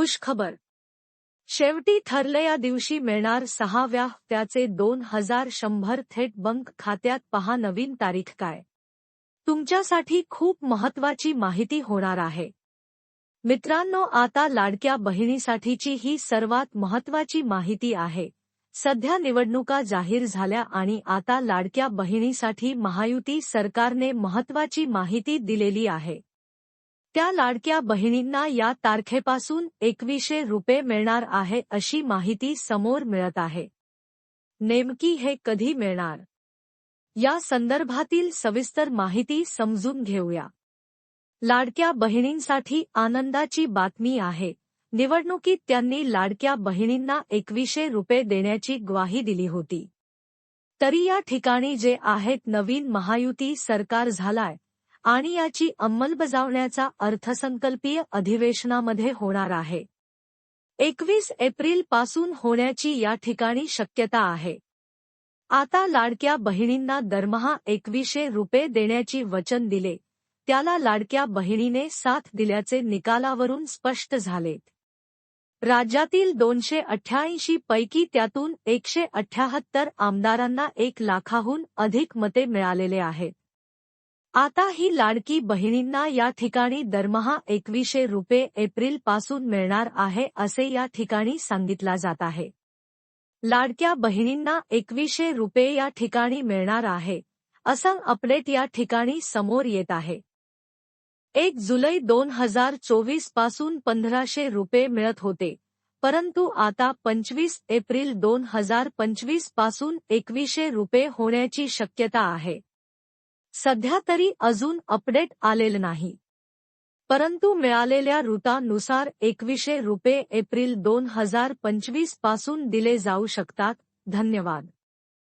खुशखबर शेवटी ठरले या दिवशी मिळणार सहाव्या त्याचे दोन हजार शंभर थेट बंक खात्यात पहा नवीन तारीख काय. तुमच्यासाठी खूप महत्वाची माहिती होणार आहे. मित्रांनो आता लाडक्या बहिणीसाठीची ही सर्वात महत्वाची माहिती आहे. सध्या निवडणुका जाहीर झाल्या आणि आता लाडक्या बहिणीसाठी महायुती सरकारने महत्वाची माहिती दिलेली आहे. त्या लाडक्या बहिणींना या तारखेपासून एकवीसशे रुपये मिळणार आहे अशी माहिती समोर मिळत आहे. नेमकी हे कधी मिळणार? या संदर्भातील सविस्तर माहिती समजून घेऊया. लाडक्या बहिणींसाठी आनंदाची बातमी आहे. निवडणुकीत त्यांनी लाडक्या बहिणींना एकवीसशे रुपये देण्याची ग्वाही दिली होती. तरी या ठिकाणी जे आहेत नवीन महायुती सरकार झालाय आणि याची अंमलबजावण्याचा अर्थसंकल्पीय अधिवेशनामध्ये होणार आहे. एकवीस एप्रिलपासून होण्याची या ठिकाणी शक्यता आहे. आता लाडक्या बहिणींना दरमहा एकवीसशे रुपये देण्याची वचन दिले. त्याला लाडक्या बहिणीने साथ दिल्याचे निकालावरून स्पष्ट झालेत राज्यातील दोनशे अठ्ठ्याऐंशी पैकी त्यातून एकशे अठ्ठ्याहत्तर आमदारांना एक लाखाहून अधिक मते मिळालेले आहेत. आता ही लाडकी बहिणींना या ठिकाणी दरमहा एकवीसशे रुपये एप्रिलपासून मिळणार आहे असे या ठिकाणी सांगितला जात आहे. लाडक्या बहिणींना एकवीसशे रुपये या ठिकाणी मिळणार आहे. असं अपडेट या ठिकाणी समोर येत आहे. एक जुलै दोन हजार चोवीसपासून पंधराशे रुपये मिळत होते. परंतु आता पंचवीस एप्रिल दोन हजार पंचवीसपासून एकवीसशे रुपये होण्याची शक्यता आहे. सध्या तरी अजून अपडेट आलेलं नाही. परंतु मिळालेल्या ऋतानुसार एकवीसशे रुपये एप्रिल दोन हजार पंचवीसपासून दिले जाऊ शकतात. धन्यवाद.